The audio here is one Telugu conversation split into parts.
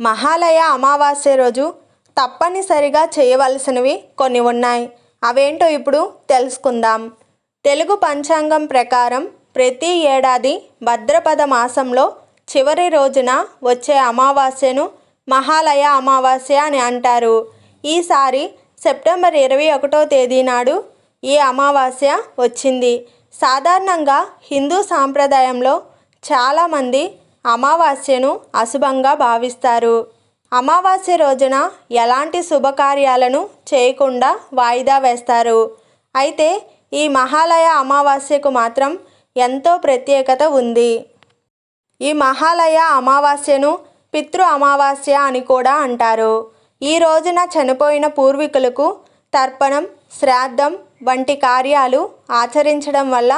మహాలయ అమావాస్య రోజు తప్పనిసరిగా చేయవలసినవి కొన్ని ఉన్నాయి. అవేంటో ఇప్పుడు తెలుసుకుందాం. తెలుగు పంచాంగం ప్రకారం ప్రతి ఏడాది భద్రపద మాసంలో చివరి రోజున వచ్చే అమావాస్యను మహాలయ అమావాస్య అని అంటారు. ఈసారి సెప్టెంబర్ ఇరవై ఒకటో తేదీ నాడు ఈ అమావాస్య వచ్చింది. సాధారణంగా హిందూ సాంప్రదాయంలో చాలామంది అమావాస్యను అశుభంగా భావిస్తారు. అమావాస్య రోజున ఎలాంటి శుభకార్యాలను చేయకుండా వాయిదా వేస్తారు. అయితే ఈ మహాలయ అమావాస్యకు మాత్రం ఎంతో ప్రత్యేకత ఉంది. ఈ మహాలయ అమావాస్యను పితృ అమావాస్య అని కూడా అంటారు. ఈ రోజున చనిపోయిన పూర్వీకులకు తర్పణం శ్రాద్ధం వంటి కార్యాలు ఆచరించడం వల్ల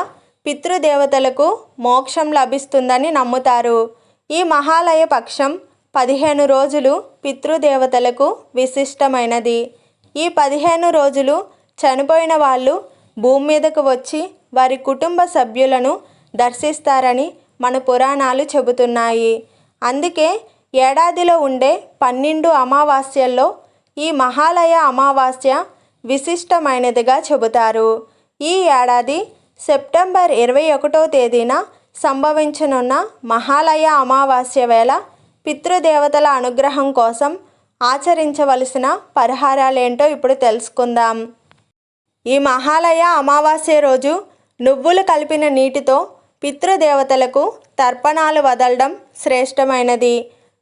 పితృదేవతలకు మోక్షం లభిస్తుందని నమ్ముతారు. ఈ మహాలయ పక్షం పదిహేను రోజులు పితృదేవతలకు విశిష్టమైనది. ఈ పదిహేను రోజులు చనిపోయిన వాళ్ళు భూమి మీదకు వచ్చి వారి కుటుంబ సభ్యులను దర్శిస్తారని మన పురాణాలు చెబుతున్నాయి. అందుకే ఏడాదిలో ఉండే పన్నెండు అమావాస్యల్లో ఈ మహాలయ అమావాస్య విశిష్టమైనదిగా చెబుతారు. ఈ ఏడాది సెప్టెంబర్ ఇరవై ఒకటో తేదీన సంభవించనున్న మహాలయ అమావాస్య వేళ పితృదేవతల అనుగ్రహం కోసం ఆచరించవలసిన పరిహారాలేంటో ఇప్పుడు తెలుసుకుందాం. ఈ మహాలయ అమావాస్య రోజు నువ్వులు కలిపిన నీటితో పితృదేవతలకు తర్పణాలు వదలడం శ్రేష్టమైనది.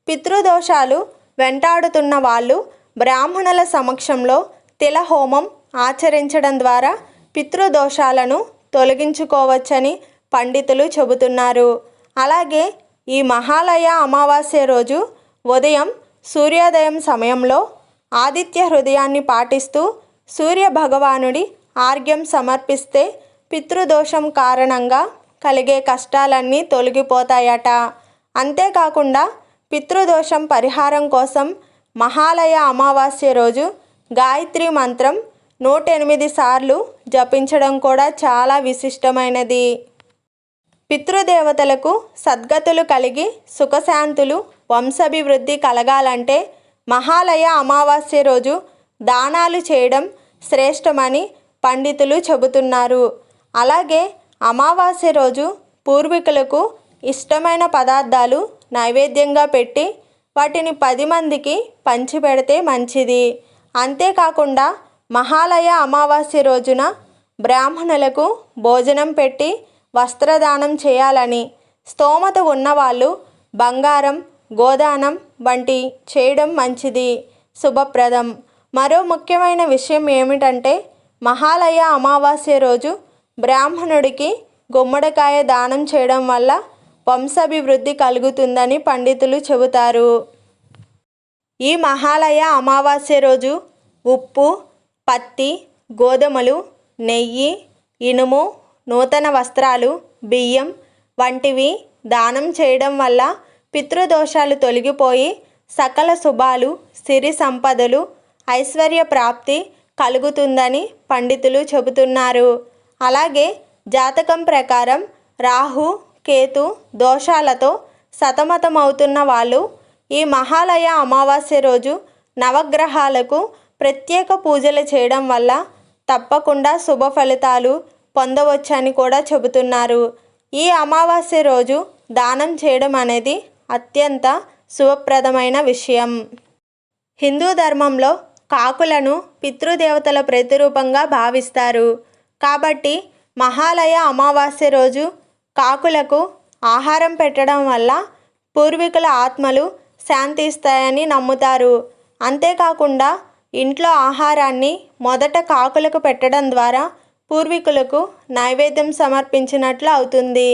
పితృదోషాలు వెంటాడుతున్న వాళ్ళు బ్రాహ్మణుల సమక్షంలో తిలహోమం ఆచరించడం ద్వారా పితృదోషాలను తొలగించుకోవచ్చని పండితులు చెబుతున్నారు. అలాగే ఈ మహాలయ అమావాస్య రోజు ఉదయం సూర్యోదయం సమయంలో ఆదిత్య హృదయాన్ని పాటిస్తూ సూర్య భగవానుడి ఆర్ఘ్యం సమర్పిస్తే పితృదోషం కారణంగా కలిగే కష్టాలన్నీ తొలగిపోతాయట. అంతేకాకుండా పితృదోషం పరిహారం కోసం మహాలయ అమావాస్య రోజు గాయత్రి మంత్రం నూట ఎనిమిది సార్లు జపించడం కూడా చాలా విశిష్టమైనది. పితృదేవతలకు సద్గతులు కలిగి సుఖశాంతులు వంశాభివృద్ధి కలగాలంటే మహాలయ అమావాస్య రోజు దానాలు చేయడం శ్రేష్టమని పండితులు చెబుతున్నారు. అలాగే అమావాస్య రోజు పూర్వీకులకు ఇష్టమైన పదార్థాలు నైవేద్యంగా పెట్టి వాటిని పది మందికి పంచిపెడితే మంచిది. అంతేకాకుండా మహాలయ అమావాస్య రోజున బ్రాహ్మణులకు భోజనం పెట్టి వస్త్రదానం చేయాలని స్తోమత ఉన్నవాళ్ళు బంగారం గోదానం వంటి చేయడం మంచిది. శుభప్రదం. మరో ముఖ్యమైన విషయం ఏమిటంటే మహాలయ అమావాస్య రోజు బ్రాహ్మణుడికి గుమ్మడికాయ దానం చేయడం వల్ల వంశాభివృద్ధి కలుగుతుందని పండితులు చెబుతారు. ఈ మహాలయ అమావాస్య రోజు ఉప్పు పత్తి గోధుమలు నెయ్యి ఇనుము నూతన వస్త్రాలు బియ్యం వంటివి దానం చేయడం వల్ల పితృదోషాలు తొలగిపోయి సకల శుభాలు సిరి సంపదలు ఐశ్వర్య ప్రాప్తి కలుగుతుందని పండితులు చెబుతున్నారు. అలాగే జాతకం ప్రకారం రాహు కేతు దోషాలతో సతమతమవుతున్న వాళ్ళు ఈ మహాలయ అమావాస్య రోజు నవగ్రహాలకు ప్రత్యేక పూజలు చేయడం వల్ల తప్పకుండా శుభ ఫలితాలు పొందవచ్చని కూడా చెబుతున్నారు. ఈ అమావాస్య రోజు దానం చేయడం అనేది అత్యంత శుభప్రదమైన విషయం. హిందూ ధర్మంలో కాకులను పితృదేవతల ప్రతిరూపంగా భావిస్తారు. కాబట్టి మహాలయ అమావాస్య రోజు కాకులకు ఆహారం పెట్టడం వల్ల పూర్వీకుల ఆత్మలు శాంతిస్తాయని నమ్ముతారు. అంతేకాకుండా ఇంట్లో ఆహారాన్ని మొదట కాకులకు పెట్టడం ద్వారా పూర్వీకులకు నైవేద్యం సమర్పించినట్లు అవుతుంది.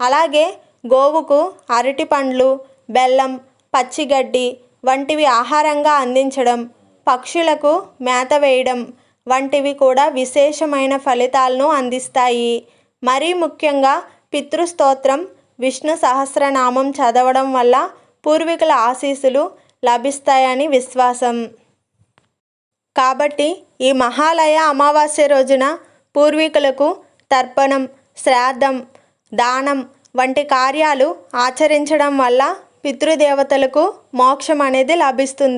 అలాగే గోవుకు అరటి పండ్లు బెల్లం పచ్చిగడ్డి వంటివి ఆహారంగా అందించడం పక్షులకు మేత వేయడం వంటివి కూడా విశేషమైన ఫలితాలను అందిస్తాయి. మరీ ముఖ్యంగా పితృస్తోత్రం విష్ణు సహస్రనామం చదవడం వల్ల పూర్వీకుల ఆశీస్సులు లభిస్తాయని విశ్వాసం. కాబట్టి ఈ మహాలయ అమావాస్య రోజున పూర్వీకులకు తర్పణం శ్రాద్ధం దానం వంటి కార్యాలు ఆచరించడం వల్ల పితృదేవతలకు మోక్షం అనేది లభిస్తుంది.